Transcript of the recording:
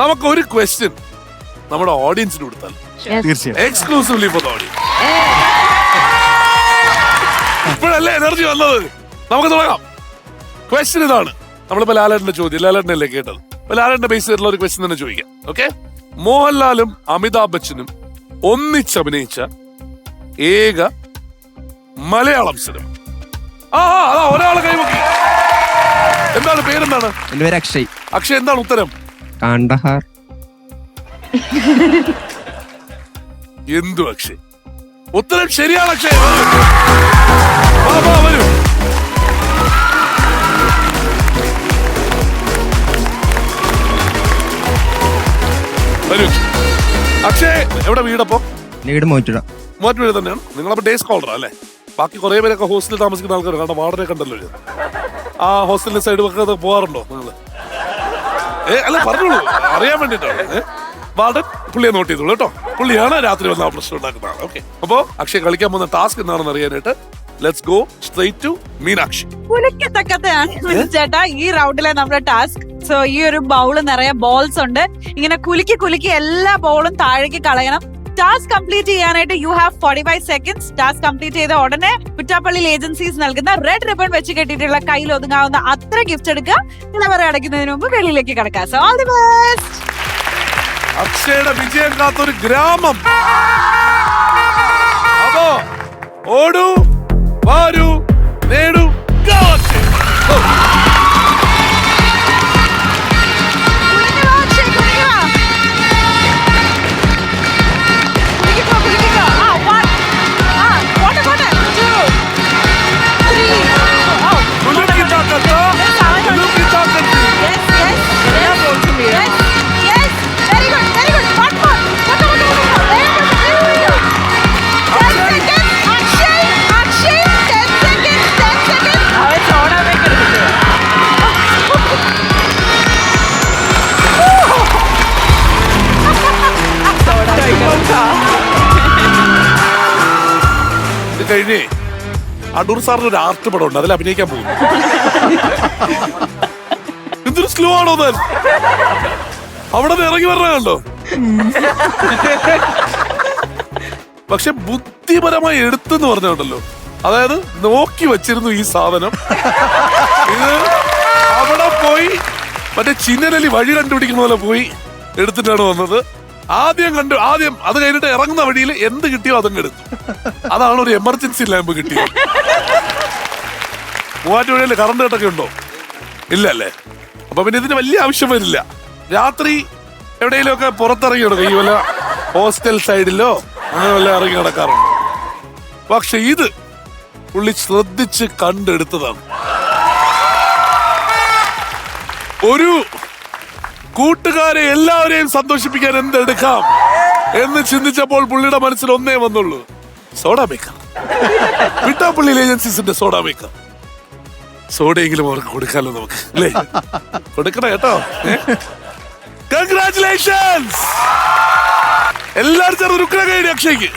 നമുക്ക് ഒരു ക്വസ്റ്റ്യൻ നമ്മുടെ ഓഡിയൻസിന് കൊടുത്താൽ. തീർച്ചയായും. എക്സ്ക്ലൂസീവ്ലി ഫോർ ഓഡിയൻസ് ഇപ്പോഴല്ലേ എനർജി വന്നത്? നമുക്ക് തുടങ്ങാം. ക്വസ്റ്റ്യൻ ഇതാണ്. നമ്മളിപ്പോ ലാലേട്ടന്റെ ചോദ്യം. ലാലേട്ടനല്ലേ കേട്ടത്? അപ്പൊ ലാലേട്ടന്റെ ബേസ് ചെയ്തിട്ടുള്ള ഒരു ക്വസ്റ്റ്യൻ തന്നെ ചോദിക്കാം. ഓക്കെ മോഹൻലാലും അമിതാഭ് ബച്ചനും ഒന്നിച്ചഭിനയിച്ച ഏക മലയാളം സിനിമ ആ അതാ ഒരാളെ കൈമുക്കി. എന്താണ് പേരെന്താണ്? എന്റെ പേര് അക്ഷയ്. അക്ഷയ് എന്താണ് ഉത്തരം? കാണ്ടഹാർ എന്തു അക്ഷയ്? ഉത്തരം ശരിയാണ് അക്ഷയ്. വാ, വാ, വരൂ. വരൂ. അക്ഷയ് എവിടെ വീടപ്പോ? വീട് മോറ്റിട. മൂവാറ്റ് വീട് തന്നെയാണ്. നിങ്ങളപ്പോ ഡേ സ്കോളറാ അല്ലേ? ബാക്കി കുറേ പേരൊക്കെ ഹോസ്റ്റലിൽ താമസിക്കുന്ന ആൾക്കാർ കാരണം വാർഡനെ കണ്ടല്ലോ ആ ഹോസ്റ്റലിന്റെ സൈഡ് ഒക്കെ പോകാറുണ്ടോ? നിങ്ങൾ ഏ അല്ല പറഞ്ഞോളൂ. അറിയാൻ വേണ്ടിട്ടാണ്. വാർഡൻ പുള്ളിയെ നോട്ട് ചെയ്തോളൂ കേട്ടോ. പുള്ളിയാണ് രാത്രി വന്ന ആ പ്രശ്നം ഉണ്ടാക്കുന്ന ആൾ ഓക്കെ അപ്പോ അക്ഷയ് കളിക്കാൻ പോകുന്ന ടാസ്ക് എന്താണെന്ന് അറിയാനായിട്ട് let's go straight to Meenakshi. കുലുക്കത്തക്കത്തെയാണ് ചേട്ടാ ഈ റൗണ്ടിലെ നമ്മുടെ ടാസ്ക് സോ ഈ ഒരു ബൗൾ നിറയെ ബോൾസ് ഉണ്ട്. ഇങ്ങനെ കുലുക്കി കുലുക്കി എല്ലാ ബോളും താഴേക്ക് കളയണം. ടാസ്ക് കംപ്ലീറ്റ് ചെയ്യാനായിട്ട് you have forty five seconds task complete ചെയ്ത ഉടനെ കുറ്റാപ്പള്ളി ഏജൻസീസ് നൽകുന്ന റെഡ് റിബൺ വെച്ച് കെട്ടിയിട്ടുള്ള കയ്യിൽ ഒതുങ്ങാവുന്ന അത്ര ഗിഫ്റ്റ് എടുക്കുക. നിലവറ അടയ്ക്കുന്നതിന് മുമ്പ് വെളിയിലേക്ക് കിടക്കുക സോ ഓൾ ദി ബെസ്റ്റ് അക്ഷയുടെ വിജയം കാത്തൊരു ഗ്രാമം. അപ്പോ ഓടൂ വാരൂ നേടൂ. കഴിഞ്ഞേ അടൂർ സാറിന് ഒരു ആർട്ട് പടം ഉണ്ട് അതിൽ അഭിനയിക്കാൻ പോകുന്നു. എന്തൊരു സ്ലോ ആണോ താൻ? അവിടെ നിന്ന് ഇറങ്ങി വരണ കണ്ടോ? പക്ഷെ ബുദ്ധിപരമായി എടുത്തെന്ന് പറഞ്ഞുണ്ടല്ലോ. അതായത് നോക്കി വച്ചിരുന്നു ഈ സാധനം. ഇത് അവിടെ പോയി മറ്റേ ചിന്നലി വഴി കണ്ടുപിടിക്കുന്ന പോലെ പോയി എടുത്തിട്ടാണ് വന്നത്. ആദ്യം കണ്ടു ആദ്യം അത് കഴിഞ്ഞിട്ട് ഇറങ്ങുന്ന വഴിയിൽ എന്ത് കിട്ടിയോ അതങ്ങ് എടുത്തു. അതാണ് ഒരു എമർജൻസി ലാമ്പ് കിട്ടിയത്. മൂവാറ്റുപുഴയിൽ കറണ്ട് കട്ടൊക്കെ ഉണ്ടോ? ഇല്ല അല്ലേ അപ്പൊ പിന്നെ ഇതിന് വലിയ ആവശ്യം വരില്ല. രാത്രി എവിടെയെങ്കിലും ഒക്കെ പുറത്തിറങ്ങി കിടക്കും ഈ വല്ല ഹോസ്റ്റൽ സൈഡിലോ അങ്ങനെ വല്ല ഇറങ്ങി കിടക്കാറുണ്ട് പക്ഷെ ഇത് പുള്ളി ശ്രദ്ധിച്ച് കണ്ടെടുത്തതാണ്. ഒരു കൂട്ടുകാരെ എല്ലാവരെയും സന്തോഷിപ്പിക്കാൻ എന്തെടുക്കാം എന്ന് ചിന്തിച്ചപ്പോൾ പുള്ളിയുടെ മനസ്സിൽ ഒന്നേ വന്നുള്ളൂ. Soda maker. വിട്ടാപ്പള്ളി ഏജൻസീസിന്റെ സോഡ മേക്കർ. സോഡയെങ്കിലും അവർക്ക് കൊടുക്കാലോ നമുക്ക് അല്ലേ? കൊടുക്കണം കേട്ടോ കൺഗ്രാറ്റുലേഷൻസ് എല്ലാവരും ചേർന്ന് രുക്കണ കൈഡി അക്ഷയ്ക്ക്.